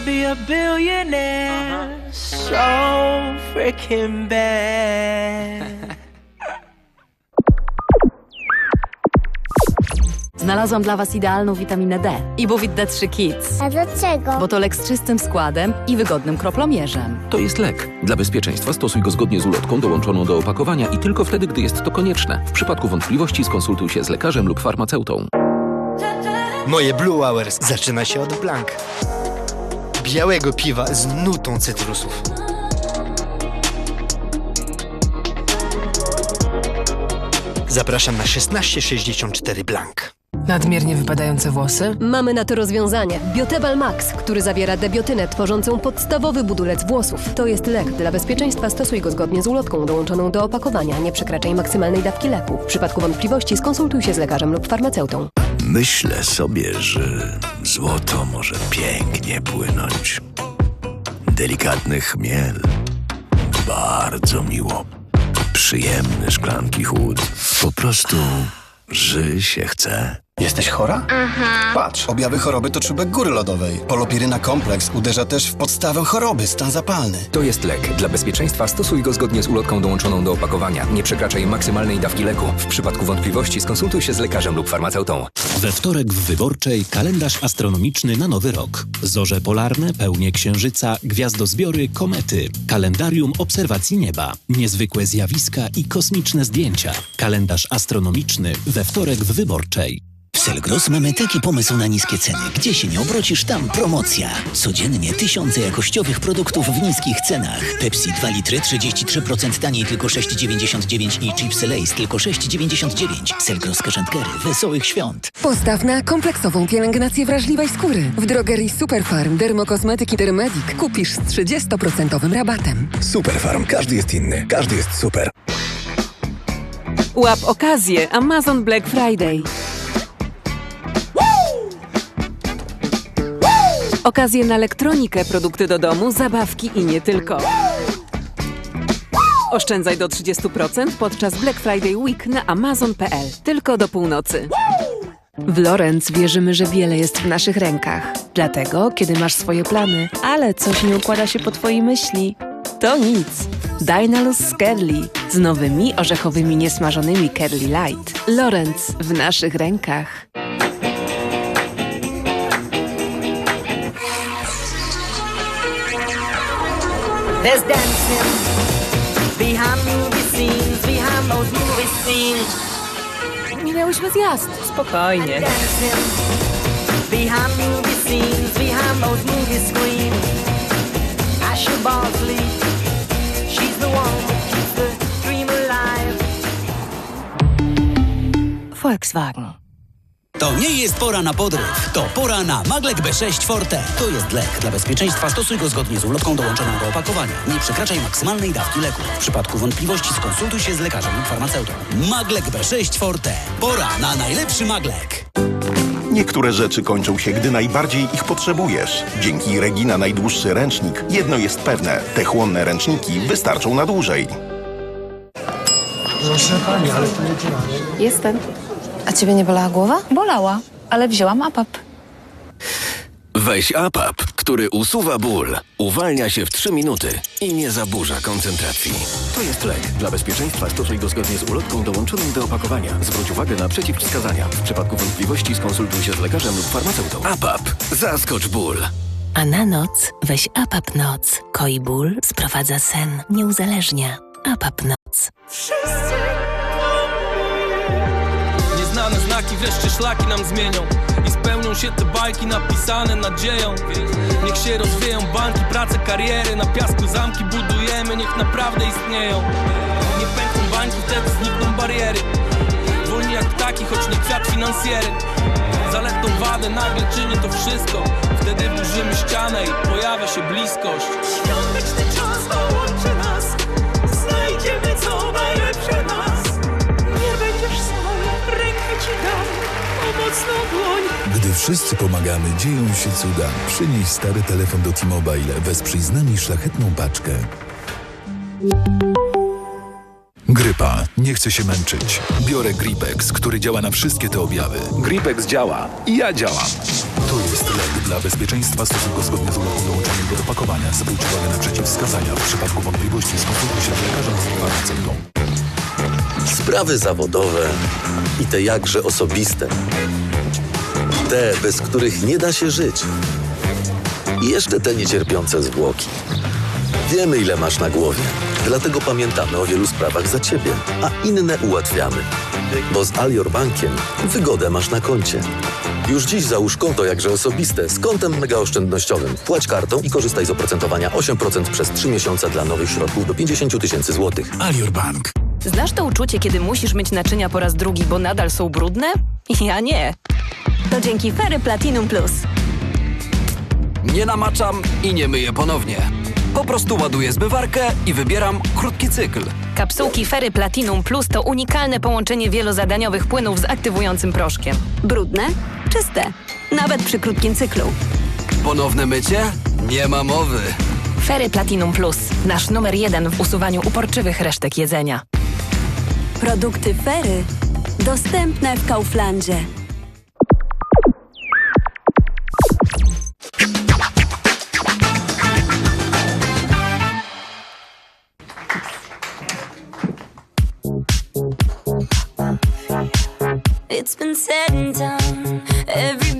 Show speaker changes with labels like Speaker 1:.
Speaker 1: wanna be a billionaire so freaking bad.
Speaker 2: Znalazłam dla Was idealną witaminę D. Ibuvit D3 Kids.
Speaker 3: A dlaczego?
Speaker 2: Bo to lek z czystym składem i wygodnym kroplomierzem.
Speaker 4: To jest lek. Dla bezpieczeństwa stosuj go zgodnie z ulotką dołączoną do opakowania i tylko wtedy, gdy jest to konieczne. W przypadku wątpliwości skonsultuj się z lekarzem lub farmaceutą.
Speaker 5: Moje Blue Hours zaczyna się od Blanc. Białego piwa z nutą cytrusów. Zapraszam na 1664 Blanc.
Speaker 6: Nadmiernie wypadające włosy?
Speaker 7: Mamy na to rozwiązanie. Biotebal Max, który zawiera debiotynę tworzącą podstawowy budulec włosów. To jest lek. Dla bezpieczeństwa stosuj go zgodnie z ulotką dołączoną do opakowania. Nie przekraczaj maksymalnej dawki leku. W przypadku wątpliwości skonsultuj się z lekarzem lub farmaceutą.
Speaker 8: Myślę sobie, że złoto może pięknie płynąć. Delikatny chmiel. Bardzo miło. Przyjemne szklanki chłód. Po prostu ży się chce.
Speaker 9: Jesteś chora? Patrz, objawy choroby to czubek góry lodowej. Polopiryna kompleks uderza też w podstawę choroby, stan zapalny.
Speaker 10: To jest lek. Dla bezpieczeństwa stosuj go zgodnie z ulotką dołączoną do opakowania. Nie przekraczaj maksymalnej dawki leku. W przypadku wątpliwości skonsultuj się z lekarzem lub farmaceutą.
Speaker 11: We wtorek w Wyborczej kalendarz astronomiczny na nowy rok. Zorze polarne, pełnie księżyca, gwiazdozbiory, komety. Kalendarium obserwacji nieba. Niezwykłe zjawiska i kosmiczne zdjęcia. Kalendarz astronomiczny we wtorek w Wyborczej.
Speaker 12: W Selgros mamy taki pomysł na niskie ceny. Gdzie się nie obrocisz, tam promocja. Codziennie tysiące jakościowych produktów w niskich cenach. Pepsi 2 litry 33% taniej tylko 6,99 i chipsy Lay's tylko 6,99. Selgros Kaszantkery. Wesołych świąt.
Speaker 6: Postaw na kompleksową pielęgnację wrażliwej skóry. W drogerii Superfarm Dermokosmetyki Dermedic kupisz z 30% rabatem.
Speaker 8: Superfarm. Każdy jest inny. Każdy jest super.
Speaker 13: Łap okazję Amazon Black Friday. Okazje na elektronikę, produkty do domu, zabawki i nie tylko. Oszczędzaj do 30% podczas Black Friday Week na amazon.pl. Tylko do północy. W Lorenz wierzymy, że wiele jest w naszych rękach. Dlatego, kiedy masz swoje plany, ale coś nie układa się po twojej myśli, to nic. Dynalus z Kerli z nowymi orzechowymi niesmażonymi Kerli Light. Lorenz w naszych rękach.
Speaker 1: There's dancing behind movie scenes, behind those movie scenes.
Speaker 13: Nie miałyśmy zjazd. Spokojnie.
Speaker 1: Dancing behind movie scenes, behind those movie screens. Asher Bosley, she's the one who keeps the dream alive.
Speaker 2: Volkswagen.
Speaker 12: To nie jest pora na podryw. To pora na Maglek B6 Forte. To jest lek. Dla bezpieczeństwa stosuj go zgodnie z ulotką dołączoną do opakowania. Nie przekraczaj maksymalnej dawki leku. W przypadku wątpliwości skonsultuj się z lekarzem lub farmaceutą. Maglek B6 Forte. Pora na najlepszy Maglek.
Speaker 14: Niektóre rzeczy kończą się, gdy najbardziej ich potrzebujesz. Dzięki Regina najdłuższy ręcznik, jedno jest pewne, te chłonne ręczniki wystarczą na dłużej.
Speaker 9: Proszę pani, ale to nie działa.
Speaker 6: Jestem. A ciebie nie bolała głowa?
Speaker 2: Bolała, ale wzięłam APAP.
Speaker 8: Weź APAP, który usuwa ból, uwalnia się w 3 minuty i nie zaburza koncentracji.
Speaker 4: To jest lek. Dla bezpieczeństwa stosuj go zgodnie z ulotką dołączoną do opakowania. Zwróć uwagę na przeciwwskazania. W przypadku wątpliwości skonsultuj się z lekarzem lub farmaceutą.
Speaker 8: APAP. Zaskocz ból.
Speaker 2: A na noc weź APAP Noc. Koi ból, sprowadza sen, nie uzależnia. APAP Noc.
Speaker 15: Nieznane znaki wreszcie szlaki nam zmienią I spełnią się te bajki napisane nadzieją. Niech się rozwieją banki, prace, kariery Na piasku zamki budujemy, niech naprawdę istnieją. Nie pękną bańki, wtedy znikną bariery. Wolni jak ptaki, choć nie kwiat finansjery. Zaletą wadę nagle czyni to wszystko. Wtedy burzymy ścianę i pojawia się bliskość.
Speaker 1: Świąteczny czas połączy
Speaker 8: wszyscy pomagamy, dzieją się cuda. Przynieś stary telefon do T-Mobile, wesprzyj z nami szlachetną paczkę. Grypa. Nie chcę się męczyć. Biorę Gripex, który działa na wszystkie te objawy.
Speaker 10: Gripex działa. I ja działam.
Speaker 8: To jest lek. Dla bezpieczeństwa stosuj go zgodnie z ulotką dołączonym do opakowania. Zwróć uwagę na przeciwwskazania. W przypadku wątpliwości skonsultuj się z lekarzem lub farmaceutą.
Speaker 3: Sprawy zawodowe i te jakże osobiste. Te, bez których nie da się żyć. I jeszcze te niecierpiące zwłoki. Wiemy, ile masz na głowie, dlatego pamiętamy o wielu sprawach za Ciebie, a inne ułatwiamy. Bo z Alior Bankiem wygodę masz na koncie. Już dziś załóż konto jakże osobiste z kontem megaoszczędnościowym. Płać kartą i korzystaj z oprocentowania 8% przez 3 miesiące dla nowych środków do 50 tysięcy złotych.
Speaker 8: Alior Bank.
Speaker 16: Znasz to uczucie, kiedy musisz myć naczynia po raz drugi, bo nadal są brudne? Ja nie. To dzięki Fery Platinum Plus.
Speaker 17: Nie namaczam i nie myję ponownie. Po prostu ładuję zbywarkę i wybieram krótki cykl.
Speaker 16: Kapsułki Fery Platinum Plus to unikalne połączenie wielozadaniowych płynów z aktywującym proszkiem.
Speaker 18: Brudne? Czyste. Nawet przy krótkim cyklu.
Speaker 17: Ponowne mycie? Nie ma mowy.
Speaker 16: Fery Platinum Plus. Nasz numer jeden w usuwaniu uporczywych resztek jedzenia.
Speaker 18: Produkty Fery dostępne w Kauflandzie.
Speaker 19: It's been said and done. Every